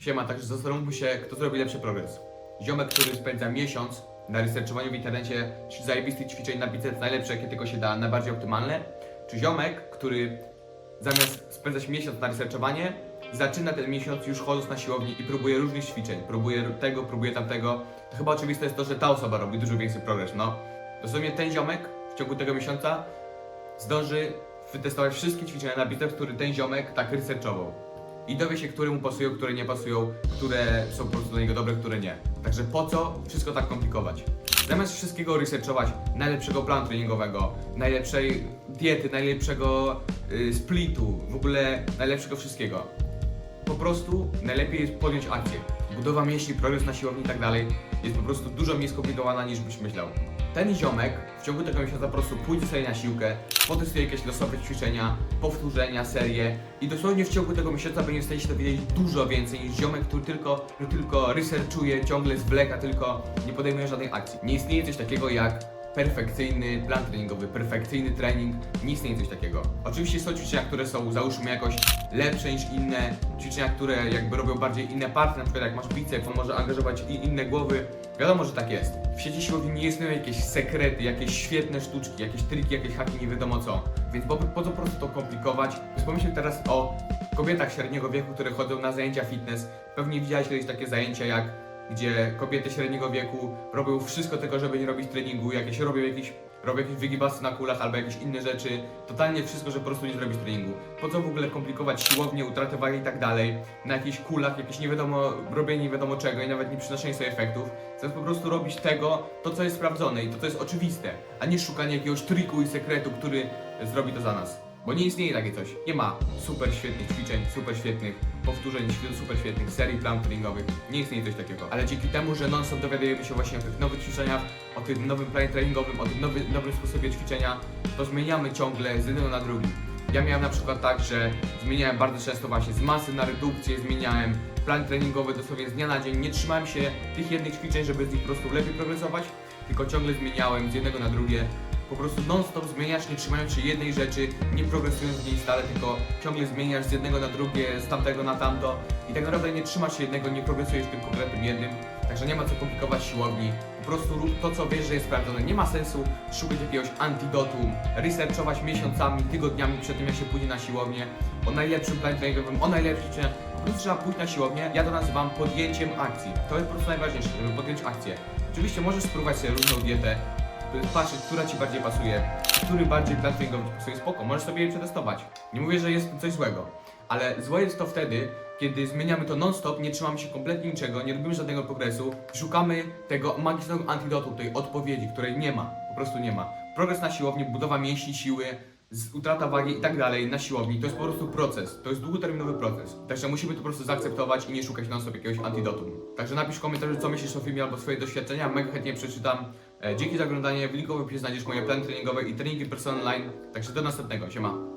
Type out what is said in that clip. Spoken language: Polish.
Siema, także zastanówmy się, kto zrobi lepszy progres. Ziomek, który spędza miesiąc na researchowaniu w internecie zajebistych ćwiczeń na biceps, najlepsze jakie tylko się da, najbardziej optymalne, czy ziomek, który zamiast spędzać miesiąc na researchowanie, zaczyna ten miesiąc już chodząc na siłowni i próbuje różnych ćwiczeń, próbuje tego, próbuje tamtego. To chyba oczywiste jest to, że ta osoba robi dużo większy progres, no. Dosłownie ten ziomek w ciągu tego miesiąca zdąży wytestować wszystkie ćwiczenia na biceps, który ten ziomek tak researchował. I dowie się, które mu pasują, które nie pasują, które są po prostu do niego dobre, które nie. Także po co wszystko tak komplikować? Zamiast wszystkiego researchować, najlepszego planu treningowego, najlepszej diety, najlepszego y, splitu, w ogóle najlepszego wszystkiego. Po prostu najlepiej jest podjąć akcję. Budowa mięśni, progres na siłowni i tak dalej jest po prostu dużo mniej skomplikowana niż byś myślał. Ten ziomek w ciągu tego miesiąca po prostu pójdzie sobie na siłkę, potestuje jakieś losowe ćwiczenia, powtórzenia, serie i dosłownie w ciągu tego miesiąca będzie w stanie się dowiedzieć dużo więcej niż ziomek, który tylko, który tylko researchuje, ciągle zwleka, tylko nie podejmuje żadnej akcji. Nie istnieje coś takiego jak perfekcyjny plan treningowy, perfekcyjny trening, nie istnieje coś takiego. Oczywiście są ćwiczenia, które są załóżmy jakoś lepsze niż inne, ćwiczenia, które jakby robią bardziej inne partie, na przykład jak masz biceps, on może angażować i inne głowy. Wiadomo, że tak jest. W sieci siłowni nie istnieją jakieś sekrety, jakieś świetne sztuczki, jakieś triki, jakieś haki, nie wiadomo co. Więc po, po co po prostu to komplikować? Więc teraz o kobietach średniego wieku, które chodzą na zajęcia fitness. Pewnie widziałeś kiedyś takie zajęcia jak gdzie kobiety średniego wieku robią wszystko tylko, żeby nie robić treningu, jakieś robią jakieś robią jakieś wygibasy na kulach albo jakieś inne rzeczy, totalnie wszystko, żeby po prostu nie zrobić treningu. Po co w ogóle komplikować siłownię, utratę wagi i tak dalej, na jakichś kulach, jakieś nie wiadomo, robienie nie wiadomo czego i nawet nie przynoszenie sobie efektów. Zamiast po prostu robić tego, to co jest sprawdzone i to co jest oczywiste, a nie szukanie jakiegoś triku i sekretu, który zrobi to za nas. Bo nie istnieje takie coś. Nie ma super świetnych ćwiczeń, super świetnych powtórzeń, super świetnych serii plan treningowych. Nie istnieje coś takiego. Ale dzięki temu, że non-stop dowiadujemy się właśnie o tych nowych ćwiczeniach, o tym nowym planie treningowym, o tym nowy, nowym sposobie ćwiczenia, to zmieniamy ciągle z jednego na drugi. Ja miałem na przykład tak, że zmieniałem bardzo często właśnie z masy na redukcję, zmieniałem plan treningowy dosłownie z dnia na dzień. Nie trzymałem się tych jednych ćwiczeń, żeby z nich po prostu lepiej progresować, tylko ciągle zmieniałem z jednego na drugie po prostu non-stop zmieniasz, nie trzymając się jednej rzeczy, nie progresując w niej stale, tylko ciągle zmieniasz z jednego na drugie, z tamtego na tamto i tak naprawdę nie trzymasz się jednego, nie progresujesz w tym konkretnym jednym, także nie ma co komplikować siłowni, po prostu rób to, co wiesz, że jest sprawdzone. Nie ma sensu szukać jakiegoś antidotum, researchować miesiącami, tygodniami przed tym, jak się pójdzie na siłownię, o najlepszym planie treningowym, o najlepszych ćwiczeniach. Po prostu trzeba pójść na siłownię, ja to nazywam podjęciem akcji. To jest po prostu najważniejsze, żeby podjąć akcję. Oczywiście możesz spróbować sobie różną dietę, patrzeć, która ci bardziej pasuje, który bardziej treningowy ci pasuje, spoko, możesz sobie je przetestować. Nie mówię, że jest coś złego, ale złe jest to wtedy, kiedy zmieniamy to non-stop, nie trzymamy się kompletnie niczego, nie robimy żadnego progresu, szukamy tego magicznego antidotu, tej odpowiedzi, której nie ma, po prostu nie ma. Progres na siłowni, budowa mięśni, siły, utrata wagi i tak dalej na siłowni, to jest po prostu proces, to jest długoterminowy proces. Także musimy to po prostu zaakceptować i nie szukać non-stop jakiegoś antidotum. Także napisz w komentarzu, co myślisz o filmie albo swoje doświadczenia, mega chętnie przeczytam. E, dzięki za oglądanie, w linku w opisie znajdziesz moje plany treningowe i treningi personal online. Także do następnego, siema.